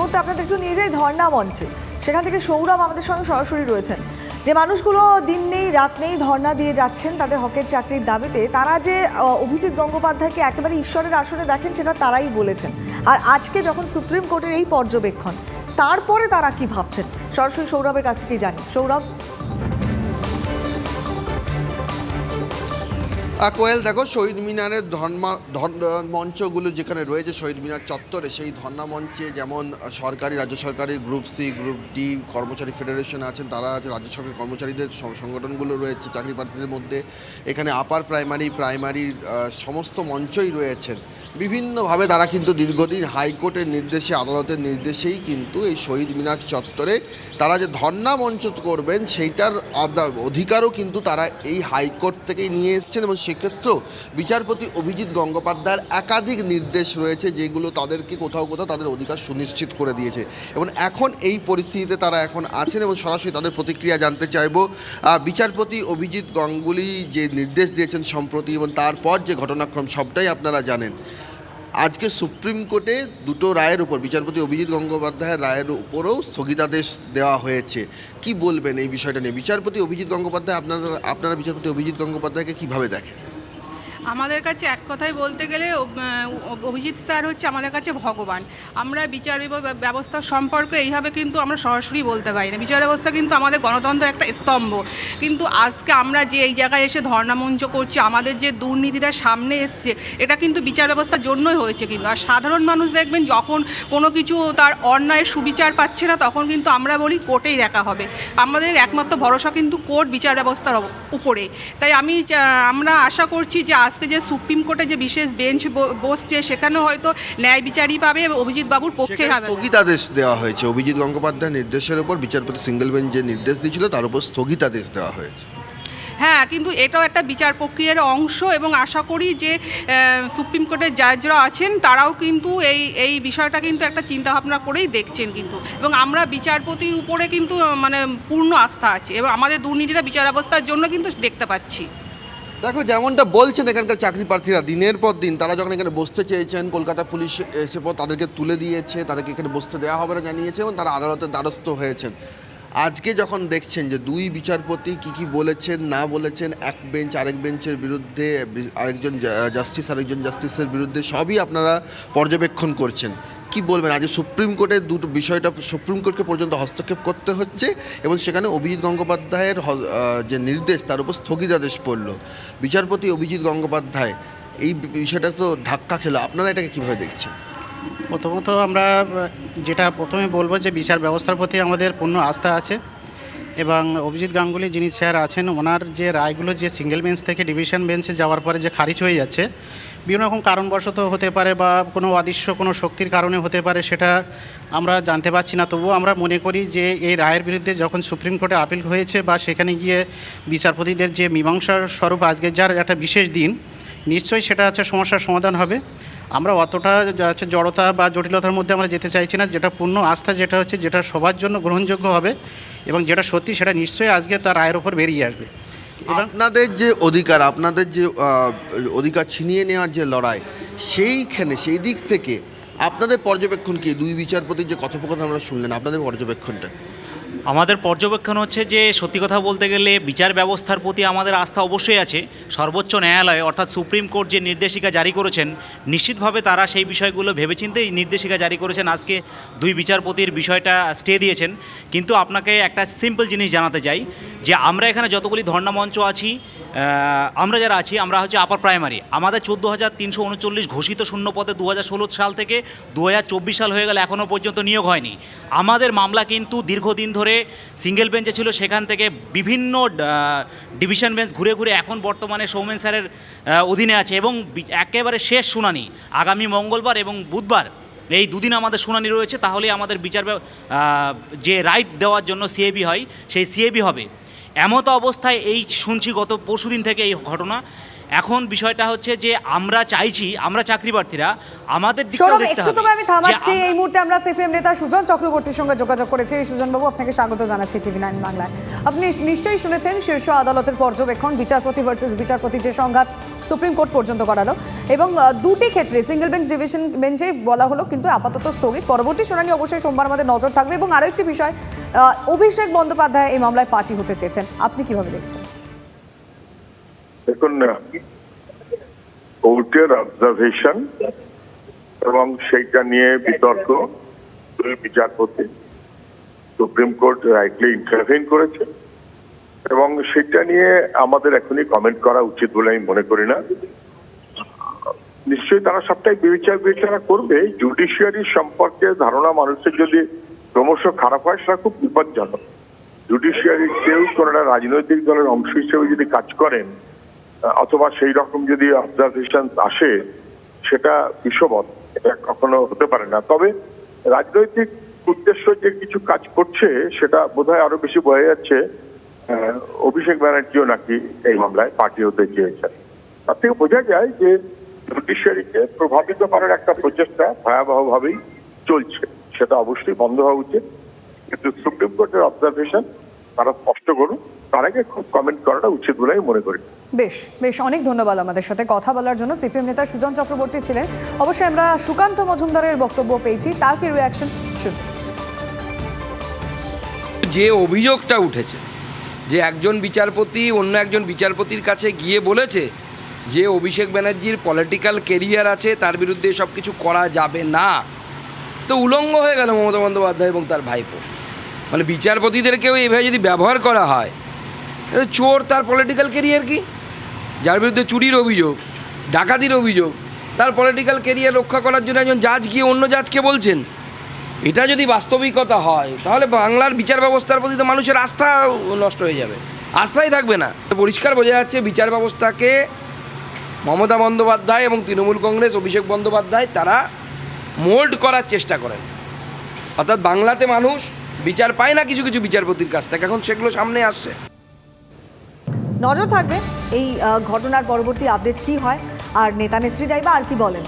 মুহূর্তে আপনাদের একটু নিয়ে যাই ধর্ণা মঞ্চে। সেখান থেকে সৌরভ আমাদের সঙ্গে সরাসরি রয়েছেন। যে মানুষগুলো দিন নেই, রাত নেই ধর্ণা দিয়ে যাচ্ছেন তাদের হকের চাকরির দাবিতে, তারা যে অভিজিৎ গঙ্গোপাধ্যায়কে একেবারে ঈশ্বরের আসনে দেখেন সেটা তারাই বলেছেন। আর আজকে যখন সুপ্রিম কোর্টের এই পর্যবেক্ষণ, তারপরে তারা কি ভাবছেন? সরাসরি সৌরভের কাছ থেকেই জানি। সৌরভ? কোয়েল, দেখো, শহীদ মিনারের ধর্মা মঞ্চগুলো যেখানে রয়েছে, শহীদ মিনার চত্বরে, সেই ধর্ণা মঞ্চে যেমন সরকারি, রাজ্য সরকারি গ্রুপ সি গ্রুপ ডি কর্মচারী ফেডারেশন আছেন, তারা আছে, রাজ্য সরকারি কর্মচারীদের সংগঠনগুলো রয়েছে, চাকরি প্রার্থীদের মধ্যে। এখানে আপার প্রাইমারি প্রাইমারির সমস্ত মঞ্চই রয়েছেন। বিভিন্নভাবে তারা কিন্তু দীর্ঘদিন হাইকোর্টের নির্দেশে, আদালতের নির্দেশেই কিন্তু এই শহীদ মিনার চত্বরে তারা যে ধর্ণা মঞ্চ করবেন, সেইটার অধিকারও কিন্তু তারা এই হাইকোর্ট থেকেই নিয়ে এসছেন এবং সেক্ষেত্রেও বিচারপতি অভিজিৎ গঙ্গোপাধ্যায়ের একাধিক নির্দেশ রয়েছে যেগুলো তাদেরকে কোথাও কোথাও তাদের অধিকার সুনিশ্চিত করে দিয়েছে। এবং এখন এই পরিস্থিতিতে তারা এখন আছেন এবং সরাসরি তাদের প্রতিক্রিয়া জানতে চাইব। বিচারপতি অভিজিৎ গঙ্গুলি যে নির্দেশ দিয়েছেন সম্প্রতি এবং তারপর যে ঘটনাক্রম সবটাই আপনারা জানেন। আজকে সুপ্রিম কোর্টে দুটো রায়ের উপর, বিচারপতি অভিজিৎ গঙ্গোপাধ্যায়ের রায়ের উপরও স্থগিতাদেশ দেওয়া হয়েছে। কি বলবেন এই বিষয়টা নিয়ে? বিচারপতি অভিজিৎ গঙ্গোপাধ্যায়, আপনারা আপনারা বিচারপতি অভিজিৎ গঙ্গোপাধ্যায়কে কীভাবে দেখেন? আমাদের কাছে এক কথায় বলতে গেলে অভিজিৎ স্যার হচ্ছে আমাদের কাছে ভগবান। আমরা বিচার ব্যবস্থা সম্পর্কে এইভাবে কিন্তু আমরা সরাসরি বলতে পারি না। বিচার ব্যবস্থা কিন্তু আমাদের গণতন্ত্রের একটা স্তম্ভ। কিন্তু আজকে আমরা যে এই জায়গায় এসে ধর্ণামঞ্চ করছি, আমাদের যে দুর্নীতিটা সামনে এসছে, এটা কিন্তু বিচার ব্যবস্থার জন্যই হয়েছে কিন্তু। আর সাধারণ মানুষ দেখবেন, যখন কোনো কিছু তার অন্যায়ের সুবিচার পাচ্ছে না, তখন কিন্তু আমরা বলি কোর্টেই দেখা হবে। আমাদের একমাত্র ভরসা কিন্তু কোর্ট বিচার ব্যবস্থার উপরে। তাই আমি আমরা আশা করছি যে আজকে যে সুপ্রিম কোর্টে যে বিশেষ বেঞ্চ বসছে সেখানে হয়তো ন্যায় বিচারই পাবে অভিজিৎ বাবুর পক্ষে স্থগিতাদেশ দেওয়া হয়েছে। অভিজিৎ গঙ্গোপাধ্যায়ের নির্দেশের উপর বিচারপতি সিঙ্গেল বেঞ্চ যে নির্দেশ দিয়েছিল তার উপর স্থগিতাদেশ দেওয়া হয়েছে। হ্যাঁ কিন্তু এটাও একটা বিচার প্রক্রিয়ার অংশ এবং আশা করি যে সুপ্রিম কোর্টের জাজরা আছেন তারাও কিন্তু এই এই বিষয়টা কিন্তু একটা চিন্তা ভাবনা করেই দেখছেন কিন্তু। এবং আমরা বিচারপতির উপরে কিন্তু মানে পূর্ণ আস্থা আছে এবং আমাদের দুর্নীতিটা বিচার ব্যবস্থার জন্য কিন্তু দেখতে পাচ্ছি। দেখো, যেমনটা বলছেন এখানকার চাকরি প্রার্থীরা, দিনের পর দিন তারা যখন এখানে বসতে চেয়েছেন, কলকাতা পুলিশ এসে পর তাদেরকে তুলে দিয়েছে, তাদেরকে এখানে বসতে দেওয়া হবে না জানিয়েছে, এবং তারা আদালতের দ্বারস্থ হয়েছেন। আজকে যখন দেখছেন যে দুই বিচারপতি কি কি বলেছেন, না বলেছেন, এক বেঞ্চ আরেক বেঞ্চের বিরুদ্ধে আরেকজন জাস্টিস, আরেকজন জাস্টিসের বিরুদ্ধে সবই আপনারা পর্যবেক্ষণ করছেন। কি বলবেন? আজ সুপ্রিম কোর্টের দুটো বিষয়টা সুপ্রিম কোর্টকে পর্যন্ত হস্তক্ষেপ করতে হচ্ছে এবং সেখানে অভিজিৎ গঙ্গোপাধ্যায়ের যে নির্দেশ, তার উপর স্থগিতাদেশ পড়ল। বিচারপতি অভিজিৎ গঙ্গোপাধ্যায়, এই বিষয়টা তো ধাক্কা খেলো। আপনারা এটাকে কীভাবে দেখছেন? প্রথমত আমরা যেটা প্রথমে বলব যে বিচার ব্যবস্থার প্রতি আমাদের পূর্ণ আস্থা আছে এবং অভিজিৎ গাঙ্গুলি যিনি স্যার আছেন, ওনার যে রায়গুলো যে সিঙ্গেল বেঞ্চ থেকে ডিভিশন বেঞ্চে যাওয়ার পরে যে খারিজ হয়ে যাচ্ছে, বিভিন্ন রকম কারণবশত হতে পারে বা কোনো অদৃশ্য কোনো শক্তির কারণে হতে পারে সেটা আমরা জানতে পারছি না। তবুও আমরা মনে করি যে এই রায়ের বিরুদ্ধে যখন সুপ্রিম কোর্টে আপিল হয়েছে বা সেখানে গিয়ে বিচারপতিদের যে মীমাংসার স্বরূপ আজকে যার একটা বিশেষ দিন, নিশ্চয়ই সেটা হচ্ছে সমস্যার সমাধান হবে। আমরা অতটা হচ্ছে জড়তা বা জটিলতার মধ্যে আমরা যেতে চাইছি না। যেটা পূর্ণ আস্থা যেটা হচ্ছে যেটা সবার জন্য গ্রহণযোগ্য হবে এবং যেটা সত্যি সেটা নিশ্চয়ই আজকে তার রায়ের ওপর বেরিয়ে আসবে। আপনাদের যে অধিকার, আপনাদের যে অধিকার ছিনিয়ে নেওয়ার যে লড়াই, সেইখানে, সেই দিক থেকে আপনাদের পর্যবেক্ষণ কি? দুই বিচারপতির যে কথোপকথন আমরা শুনলেন, আপনাদের পর্যবেক্ষণটা? আমাদের পর্যবেক্ষণ হচ্ছে যে সত্যি কথা বলতে গেলে বিচার ব্যবস্থার প্রতি আমাদের আস্থা অবশ্যই আছে। সর্বোচ্চ ন্যায়ালয় অর্থাৎ সুপ্রিম কোর্ট যে নির্দেশিকা জারি করেছেন, নিশ্চিতভাবে তারা সেই বিষয়গুলো ভেবেচিন্তেই নির্দেশিকা জারি করেছেন। আজকে দুই বিচারপতির বিষয়টা স্টে দিয়েছেন। কিন্তু আপনাকে একটা সিম্পল জিনিস জানাতে চাই যে আমরা এখানে যতগুলি ধর্ণামঞ্চ আছি আমরা যারা আছি, আমরা হচ্ছে আপার প্রাইমারি আমাদের চোদ্দ হাজার তিনশো উনচল্লিশ ঘোষিত শূন্য পদে দু হাজার ষোলো সাল থেকে দু হাজার চব্বিশ সাল হয়ে গেলে, এখনও পর্যন্ত নিয়োগ হয়নি। আমাদের মামলা কিন্তু দীর্ঘদিন ধরে সিঙ্গেল বেঞ্চে ছিল, সেখান থেকে বিভিন্ন ডিভিশন বেঞ্চ ঘুরে ঘুরে এখন বর্তমানে সৌমেন স্যারের অধীনে আছে এবং একেবারে শেষ শুনানি, আগামী মঙ্গলবার এবং বুধবার। এই দুদিন আমাদের শুনানি রয়েছে, তাহলেই আমাদের বিচার যে রাইট দেওয়ার জন্য সিএবি হয়, সেই সিএবি হবে। এমত অবস্থায় এই শুনছি গত পরশুদিন থেকে এই ঘটনা। এখন বিষয়টা হচ্ছে যে আমরা চাইছি আমরা চাকরি প্রার্থীরা আমাদের দিকটাও দেখতে হবে। আমি থামাচ্ছি এই মুহূর্তে আমরা সিপিএম নেতা সুজন চক্রবর্তীর সঙ্গে যোগাযোগ করেছি। সুজন বাবু আপনাকে স্বাগত জানাচ্ছি টিভি নাইন বাংলায়। আপনি নিশ্চয়ই শুনেছেন শীর্ষ আদালতের পর্যবেক্ষণ বিচারপতি ভার্সেস বিচারপতি যে সংঘাত সুপ্রিম কোর্ট পর্যন্ত করালো। এবং দুটি ক্ষেত্রে সিঙ্গেল বেঞ্চ ডিভিশন বেঞ্চে বলা হলো কিন্তু আপাতত স্থগিত। পরবর্তী শুনানি অবশ্যই সোমবার আমাদের নজর থাকবে। এবং আরও একটি বিষয় অভিষেক বন্দ্যোপাধ্যায় এই মামলায় পার্টি হতে চেয়েছেন। আপনি কীভাবে দেখছেন? দেখুন, কোর্টের অবজারভেশন এবং সেইটা নিয়ে বিতর্ক দুই বিচারপতি। সুপ্রিম কোর্ট রাইটলি ইন্টারভেন করেছে। এবং সেটা নিয়ে আমাদের এখনই কমেন্ট করা উচিত বলে আমি মনে করি না। নিশ্চয়ই তারা সবটাই বিবেচনা বিবেচনা করবে। জুডিশিয়ারি সম্পর্কে ধারণা মানুষের যদি ক্রমশ খারাপ হয়, সেটা খুব বিপজ্জনক। জুডিশিয়ারি কেউ কোন রাজনৈতিক দলের অংশ হিসেবে যদি কাজ করেন, অথবা সেই রকম যদি অবজারভেশন আসে, সেটা বিষবৎ এটা কখনো হতে পারে না। তবে রাজনৈতিক উদ্দেশ্য যে কিছু কাজ করছে, সেটা বোধহয় আরও বেশি বোঝা যাচ্ছে অভিষেক ব্যানার্জিও নাকি এই মামলায় পার্টি হতে চেয়েছেন। তার থেকে বোঝা যায় যে জুডিশিয়ারিকে প্রভাবিত করার একটা প্রচেষ্টা ভয়াবহভাবেই চলছে। সেটা অবশ্যই বন্ধ হওয়া উচিত। কিন্তু সুপ্রিম কোর্টের অবজারভেশন তারা স্পষ্ট করুন তার আগে খুব কমেন্ট করাটা উচিত বলে আমি মনে করি। বেশ বেশ অনেক ধন্যবাদ আমাদের সাথে। কথা বলার জন্য সিপিএম নেতা সুজন চক্রবর্তী ছিলেন। অবশ্যই আমরা সুকান্ত মজুমদারের বক্তব্য পেয়েছি। তার কি রিয়াকশন শুনুন। যে অভিযোগটা উঠেছে যে একজন বিচারপতি অন্য একজন বিচারপতির কাছে গিয়ে বলেছে যে অভিষেক ব্যানার্জির পলিটিক্যাল কেরিয়ার আছে, তার বিরুদ্ধে সব কিছু করা যাবে না। তো উলঙ্গ হয়ে গেল মমতা বন্দ্যোপাধ্যায় এবং তার ভাইপো। মানে বিচারপতিদেরকেও এইভাবে যদি ব্যবহার করা হয় চোর তার পলিটিক্যাল কেরিয়ার কি? যার বিরুদ্ধে চুরির অভিযোগ, ডাকাতির অভিযোগ, তার পলিটিক্যাল কেরিয়ার রক্ষা করার জন্য একজন জাজ গিয়ে অন্য জাজকে বলছেন এটা যদি বাস্তবিকতা হয়, তাহলে বাংলার বিচার ব্যবস্থার প্রতি তো মানুষের আস্থা নষ্ট হয়ে যাবে। আস্থাই থাকবে না। পরিষ্কার বোঝা যাচ্ছে বিচার ব্যবস্থাকে মমতা বন্দ্যোপাধ্যায় এবং তৃণমূল কংগ্রেস, অভিষেক বন্দ্যোপাধ্যায় তারা মোল্ড করার চেষ্টা করেন। অর্থাৎ বাংলাতে মানুষ বিচার পায় না কিছু কিছু বিচারপতির কাছ থেকে। এখন সেগুলো সামনে আসছে। নজর থাকবে এই ঘটনার পরবর্তী আপডেট কি হয়, আর নেতা নেত্রীরাই বা আর কি বলেন?